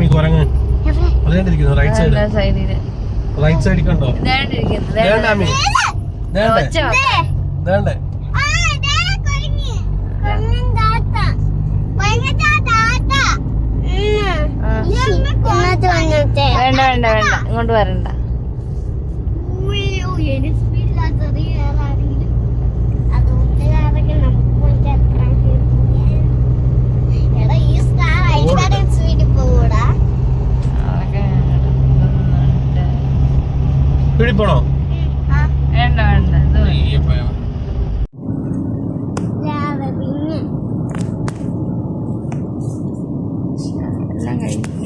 Ramie കുരങ്ങ് അതേണ്ടിരിക്കുന്നു right side right സൈഡിൽ കണ്ടോ. ദേണ്ടേ ആ. വേണ്ട വേണ്ട വേണ്ട. ഇങ്ങോട്ട് വരണ്ട. പിടിപ്പോണോ? വേണ്ട വേണ്ട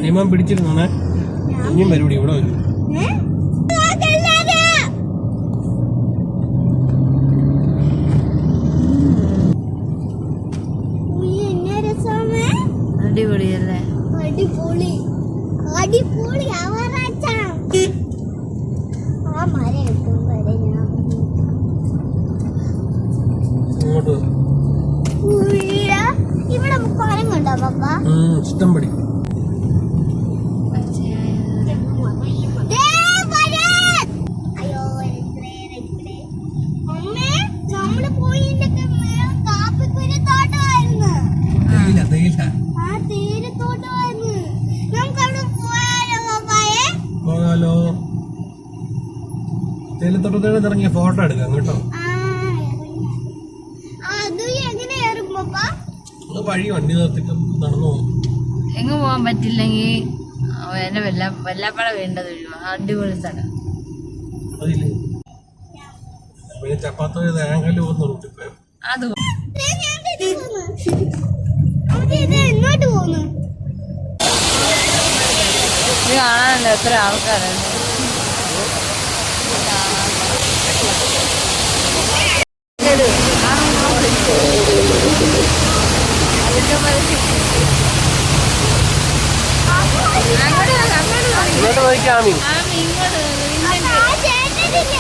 നിയമം പിടിച്ചിരുന്നോണേ? ഇനിയും വരൂടി ഇവിടെ വരും. പോയാലോ പടി പോകാലോ. തേയിലത്തോട്ടത്തിൽ ഇറങ്ങിയ ഫോട്ടോ എടുക്കാം കേട്ടോ. വഴി വണ്ടി നിർത്തിട്ടും നടന്നു പോകും. എങ്ങും പോകാൻ പറ്റില്ലെങ്കിൽ എന്നെ വല്ല വല്ലാപ്പഴ വേണ്ടത് അടിപൊളി സ്ഥലം. അതില്ലേ? പിന്നെ ചപ്പാത്ത തേങ്ങൽ പോകുന്ന റൂട്ടിൽ പോയി? അത് എങ്ങോട്ട് ഇത് കാണാനല്ലോ എത്ര ആൾക്കാരാണ്. ഇങ്ങോട്ട് നോക്കിയാമി. ആ ചേട്ടനില്ലേ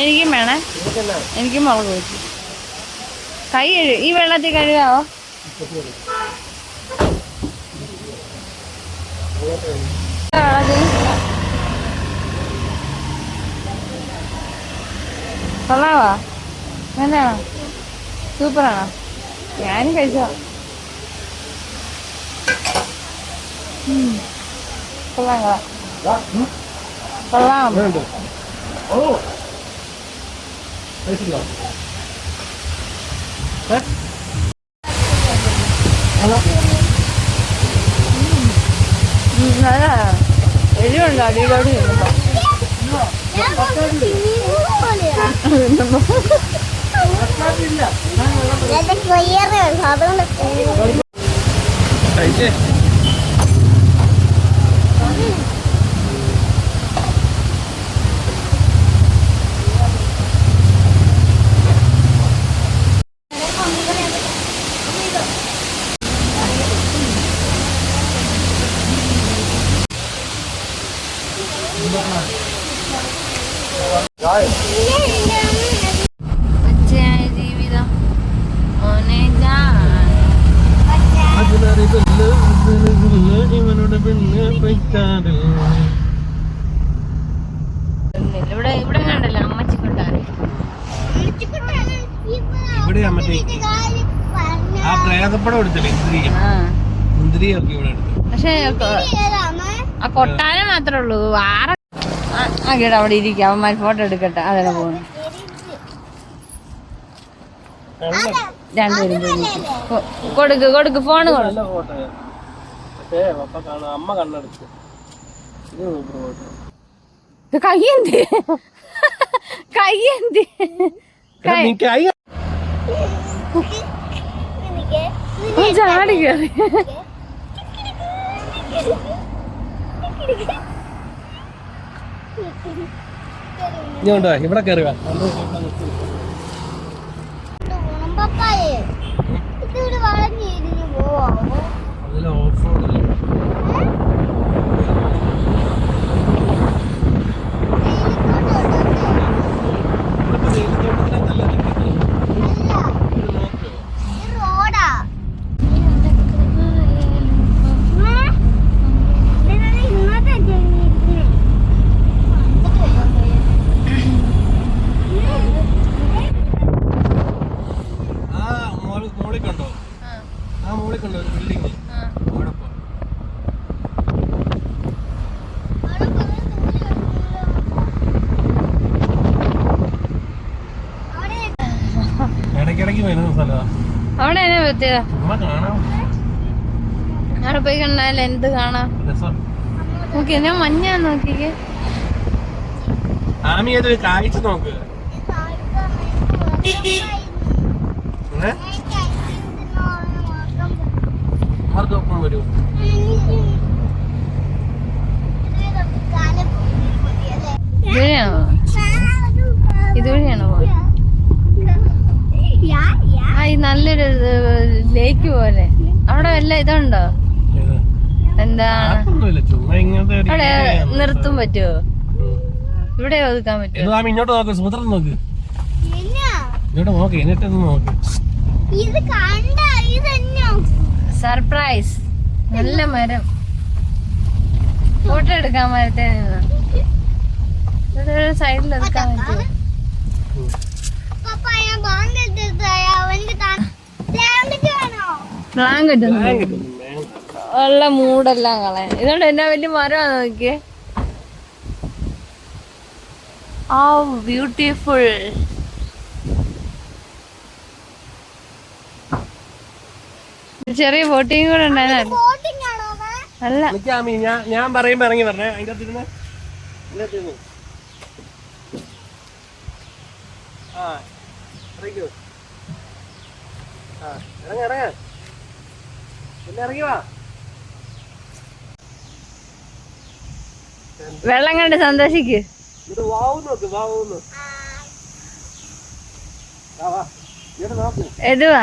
എനിക്കും വേണേ. എനിക്കും മുളക് വെച്ചു കൈ കഴുകി ഈ വെള്ളത്തിൽ കഴുകാവോ? കൊള്ളാവാ? നല്ലതാണോ സൂപ്പറാണോ? ഞാനും കഴിച്ചോ? കൊള്ളാം കൊള്ളാം ഓ നല്ലതാ എരിവുണ്ട് അടിയിലോട്ട് ചെല്ലുമ്പോ ഇവനുടെ പെണ്ണ്. ഇവിടെ ഇവിടെ കണ്ടല്ലോ അമ്മച്ചി കൊണ്ടാണ് ഇവിടെയാ മറ്റേ ആ. പ്രയാസപ്പടം എടുത്തില്ലേ ഇന്ദ്രിയ ഇന്ദ്രിയൊക്കെ ഇവിടെ എടുത്തു. പക്ഷേ ആ കൊട്ടാരം മാത്രമേ ഉള്ളൂ. ആറ ആ കേട്ടോ അവിടെ ഇരിക്കും അവന്മാർ ഫോട്ടോ എടുക്കട്ടെ. അതെ പോകുന്നു രണ്ടുപേരും പോയി കൊടുക്ക് കൊടുക്ക് ഫോണ് കൊടുക്ക് കയ്യെന്ത് ചാടി കയറി ഇനി കൊണ്ടുപോയി ഇവിടെ കയറുക അവിടെ പോയി കണ്ടാൽ എന്ത് കാണാം? നോക്കി ഞാൻ മഞ്ഞ നോക്കിക്കേ. ആമി അതൊരു കാഴ്ച നോക്ക്. ഏ? മാർക്കൊപ്പം വരൂ? ഇതുവഴിയാണോ? നല്ലൊരു ലേക്ക് പോലെ. അവിടെ വല്ല ഇതുണ്ടോ? എന്താ? അവിടെ. നിർത്തും പറ്റുമോ. ഇവിടെ ഒതുക്കാൻ പറ്റുമോ ഇങ്ങോട്ട് നോക്ക് നോക്ക്. ഇങ്ങോട്ട് നോക്ക് നോക്ക്. സർപ്രൈസ്. നല്ല മരം. ഫോട്ടോ എടുക്കാൻ മരത്തെ സൈഡിൽ എടുക്കാൻ പറ്റുമോ ബ്ലാങ്കറ്റ്. ഉള്ള മൂടെല്ലാം കളയാൻ ഇതുകൊണ്ട് എന്നാ വലിയ മരമാണ് നോക്കിയേ? ആ ബ്യൂട്ടിഫുൾ ചെറിയ ബോട്ടിങ് കൂടെ ഉണ്ടായിരുന്നു? അല്ല. ഞാൻ ഞാൻ പറയുമ്പോ ഇറങ്ങി പറഞ്ഞേ അതിന്റെ അകത്തിരുന്ന് ഇതിന്റെ അകത്തിരുന്ന് ആ ഇറങ്ങിക്കോ ഇറങ്ങ ഇറങ്ങ. പിന്നെ ഇറങ്ങി വാ. വെള്ളം കണ്ട് സന്തോഷിക്ക്. ഇത് വാവു നോക്ക് വാവൂന്ന്. വാ വാ. ഇങ്ങോട്ട് നോക്ക്. എതുവാ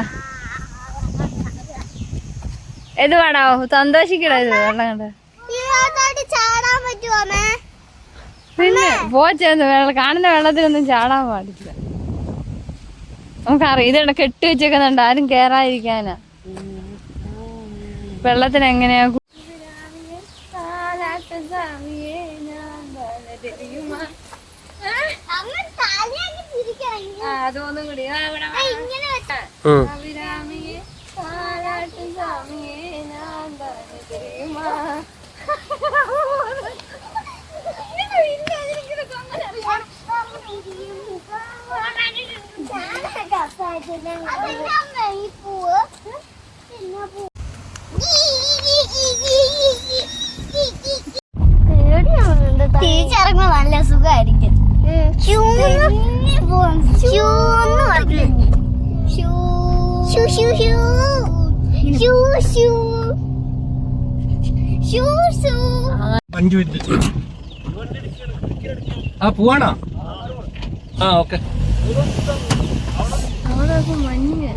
എതുവാടാ സന്തോഷിക്കടാ ഇത് വെള്ളം കണ്ട്. പിന്നെ പോച്ചെന്ന് വെള്ളം കാണുന്ന വെള്ളത്തിലൊന്നും ചാടാൻ പാടില്ല. നമുക്കറിയാം. ഇതിവിടെ കെട്ടി വെച്ചേക്കുന്നുണ്ട്. ആരും കേറാതിരിക്കാനാ. വെള്ളത്തിന് എങ്ങനെയാ അതൊന്നും കൂടി. അഭിരാമിയെ സ്വാമിയെ ഞാൻ തന്നെ തിരിച്ചിറങ്ങുമ്പോ നല്ല സുഖമായിരിക്കും അഞ്ചു മിനിറ്റ്. ആ പോവാണോ? ആ ഓക്കെ. അവിടെ ഇപ്പൊ മഞ്ഞ്